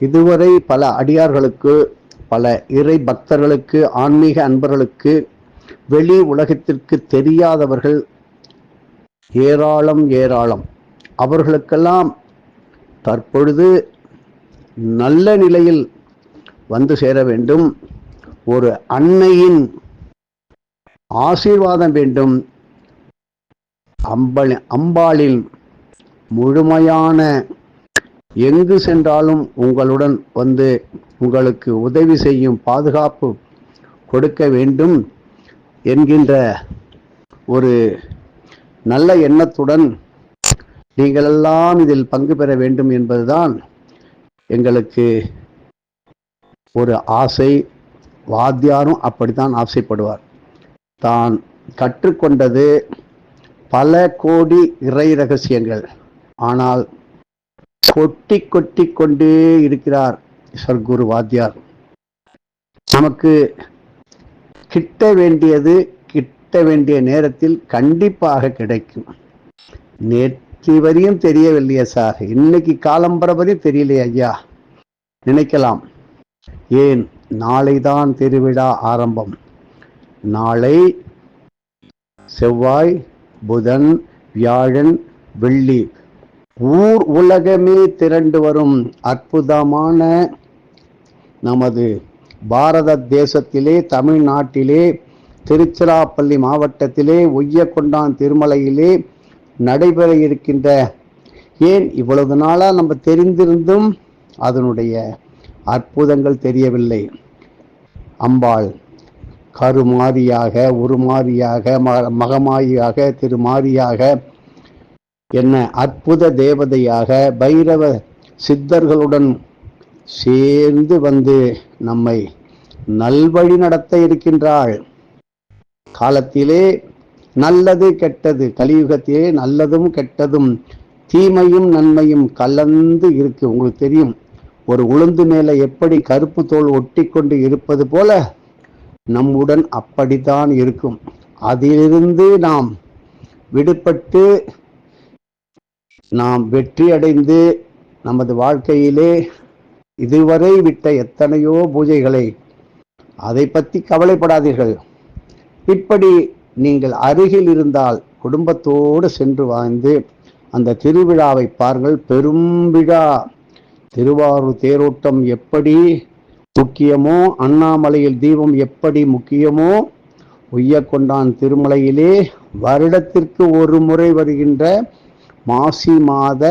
இதுவரை பல அடியார்களுக்கு பல இறை பக்தர்களுக்கு ஆன்மீக அன்பர்களுக்கு வெளி உலகத்திற்கு தெரியாதவர்கள் ஏராளம் ஏராளம். அவர்களுக்கெல்லாம் தற்பொழுது நல்ல நிலையில் வந்து சேர வேண்டும். ஒரு அன்னையின் ஆசீர்வாதம் வேண்டும். அம்பளி அம்பாளின் முழுமையான எங்கு சென்றாலும் உங்களுடன் வந்து உங்களுக்கு உதவி செய்யும் பாதுகாப்பு கொடுக்க வேண்டும் என்கின்ற ஒரு நல்ல எண்ணத்துடன் நீங்களெல்லாம் இதில் பங்கு பெற வேண்டும் என்பதுதான் எங்களுக்கு ஒரு ஆசை. வாத்தியாரும் அப்படித்தான் ஆசைப்படுவார். தான் கற்றுக்கொண்டது பல கோடி இறை ரகசியங்கள். ஆனால் கொட்டி கொட்டி கொண்டே இருக்கிறார் சர்க்குரு வாத்தியார். நமக்கு கிட்ட வேண்டியது கிட்ட வேண்டிய நேரத்தில் கண்டிப்பாக கிடைக்கும். நேற்று வரையும் தெரியவில்லையே சார். இன்னைக்கு காலம்பர வரையும் தெரியலையே ஐயா. நினைக்கலாம். ஏன்? நாளைதான் திருவிழா ஆரம்பம். நாளை செவ்வாய் புதன் வியாழன் வெள்ளி. ஊர் உலகமே திரண்டு வரும் அற்புதமான நமது பாரத தேசத்திலே தமிழ்நாட்டிலே திருச்சிராப்பள்ளி மாவட்டத்திலே ஒய்யக்கொண்டான் திருமலையிலே நடைபெற இருக்கின்ற ஏன் இவ்வளவு நாளாக நம்ம தெரிந்திருந்தும் அதனுடைய அற்புதங்கள் தெரியவில்லை. அம்பாள் கருமாரியாக உருமாரியாக ம- மகமாரியாக திருமாரியாக என்ன அற்புத தேவதையாக பைரவ சித்தர்களுடன் சேர்ந்து வந்து நம்மை நல்வழி நடத்த இருக்கின்றாள். காலத்திலே நல்லது கெட்டது கலியுகத்திலே நல்லதும் கெட்டதும் தீமையும் நன்மையும் கலந்து இருக்கு. உங்களுக்கு தெரியும் ஒரு உளுந்து மேலே எப்படி கருப்பு தோல் ஒட்டி கொண்டு இருப்பது போல நம்முடன் அப்படித்தான் இருக்கும். அதிலிருந்து நாம் விடுபட்டு நாம் வெற்றி அடைந்து நமது வாழ்க்கையிலே இதுவரை விட்ட எத்தனையோ பூஜைகளை அதை பற்றி கவலைப்படாதீர்கள். இப்படி நீங்கள் அருகில் இருந்தால் குடும்பத்தோடு சென்று வாழ்ந்து அந்த திருவிழாவை பாருங்கள். பெரும் விழா. திருவாரூர் தேரோட்டம் எப்படி முக்கியமோ அண்ணாமலையில் தீபம் எப்படி முக்கியமோ உய்யக்கொண்டான் திருமலையிலே வருடத்திற்கு ஒரு முறை வருகின்ற மாசி மாத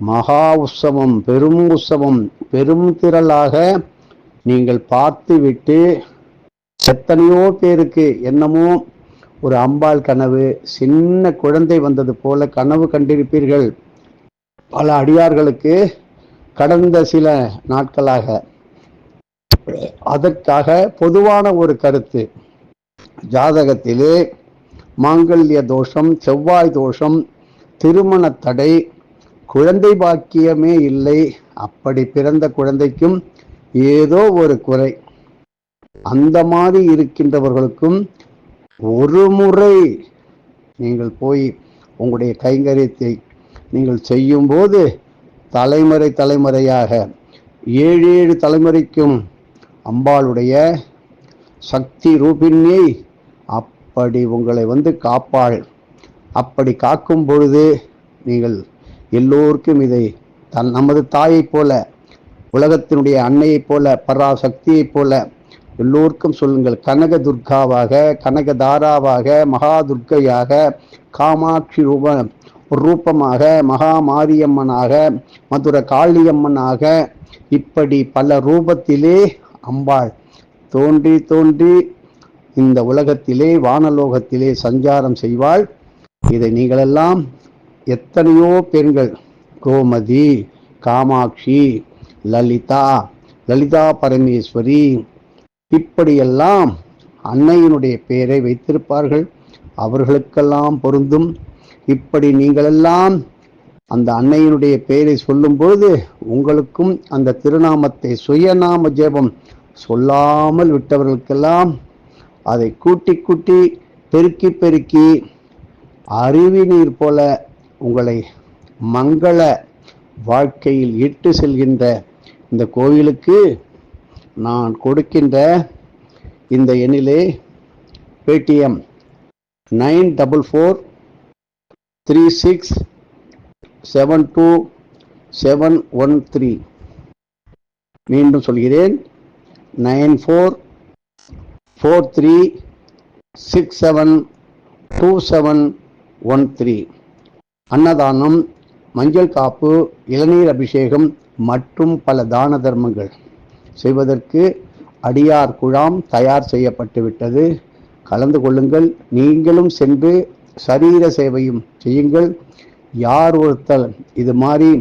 மகா உற்சவம் பெரும் உற்சவம் பெரும் திரளாக நீங்கள் பார்த்துவிட்டு எத்தனையோ பேருக்கு என்னமோ ஒரு அம்பாள் கனவு சின்ன குழந்தை வந்தது போல கனவு கண்டிருப்பீர்கள். பல அடியார்களுக்கு கடந்த சில நாட்களாக. அதற்காக பொதுவான ஒரு கருத்து. ஜாதகத்திலே மாங்கல்ய தோஷம் செவ்வாய் தோஷம் திருமண தடை குழந்தை பாக்கியமே இல்லை. அப்படி பிறந்த குழந்தைக்கும் ஏதோ ஒரு குறை. அந்த மாதிரி இருக்கின்றவர்களுக்கும் ஒரு முறை நீங்கள் போய் உங்களுடைய கைங்கரியத்தை நீங்கள் செய்யும்போது தலைமுறை தலைமுறையாக ஏழு ஏழு தலைமுறைக்கும் அம்பாளுடைய சக்தி ரூபிணியை அப்படி உங்களை வந்து காப்பாள். அப்படி காக்கும் பொழுது நீங்கள் எல்லோருக்கும் இதை தன் நமது தாயைப் போல உலகத்தினுடைய அன்னையைப் போல பராசக்தியைப் போல எல்லோருக்கும் சொல்லுங்கள். கனக துர்காவாக கனகதாராவாக மகா துர்க்கையாக காமாட்சி ரூப ரூபமாக மகா மாரியம்மனாக மதுர காளியம்மனாக இப்படி பல ரூபத்திலே அம்பாள். தோன்றி தோன்றி இந்த உலகத்திலே வானலோகத்திலே சஞ்சாரம் செய்வாள். இதை நீங்களெல்லாம் எத்தனையோ பெண்கள் கோமதி காமாட்சி லலிதா லலிதா பரமேஸ்வரி இப்படியெல்லாம் அன்னையினுடைய பெயரை வைத்திருப்பார்கள். அவர்களுக்கெல்லாம் பொருந்தும். இப்படி நீங்களெல்லாம் அந்த அன்னையினுடைய பெயரை சொல்லும்போது உங்களுக்கும் அந்த திருநாமத்தை சுயநாம ஜெபம் சொல்லாமல் விட்டவர்களுக்கெல்லாம் அதை கூட்டி கூட்டி பெருக்கி பெருக்கி அருவி நீர் போல உங்களை மங்கள வாழ்க்கையில் இட்டு செல்கின்ற இந்த கோவிலுக்கு நான் கொடுக்கின்ற இந்த எண்ணிலே Paytm nine double four three six seven two seven one three. மீண்டும் சொல்கிறேன். Nine four four three six seven two seven one three அன்னதானம் மஞ்சள் காப்பு இளநீர் அபிஷேகம் மற்றும் பல தான தர்மங்கள். செய்வதற்கு அடியார் குழாம் தயார் செய்யப்பட்டுவிட்டது கலந்து கொள்ளுங்கள். நீங்களும் சென்று சரீர சேவையும் செய்யுங்கள். யார் ஒருத்தல் இது மாதிரி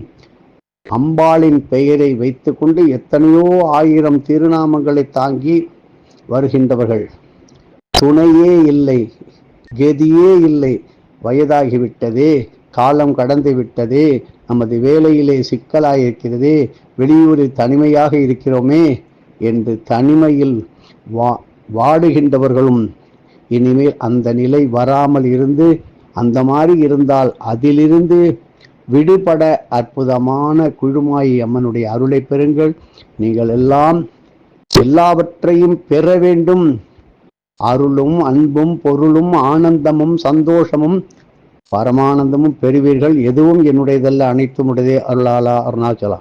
அம்பாளின் பெயரை வைத்துக்கொண்டு எத்தனையோ ஆயிரம் திருநாமங்களை தாங்கி வருகின்றவர்கள். துணையே இல்லை கெதியே இல்லை வயதாகிவிட்டதே காலம் கடந்து விட்டதே நமது வேலையிலே சிக்கலாயிருக்கிறது வெளியூரில் தனிமையாக இருக்கிறோமே என்று தனிமையில் வா வாடுகின்றவர்களும் இனிமேல் அந்த நிலை வராமல் இருந்து அந்த மாதிரி இருந்தால் அதிலிருந்து விடுபட அற்புதமான குழுமாயி அம்மனுடைய அருளை பெறுங்கள். நீங்கள் எல்லாம் எல்லாவற்றையும் பெற வேண்டும். அருளும் அன்பும் பொருளும் ஆனந்தமும் சந்தோஷமும் பரமானந்தமும் பெறுவீர்கள். எதுவும் என்னுடையதல்ல அனைத்தும் உடையதே. அருளாலா அருணாச்சலா.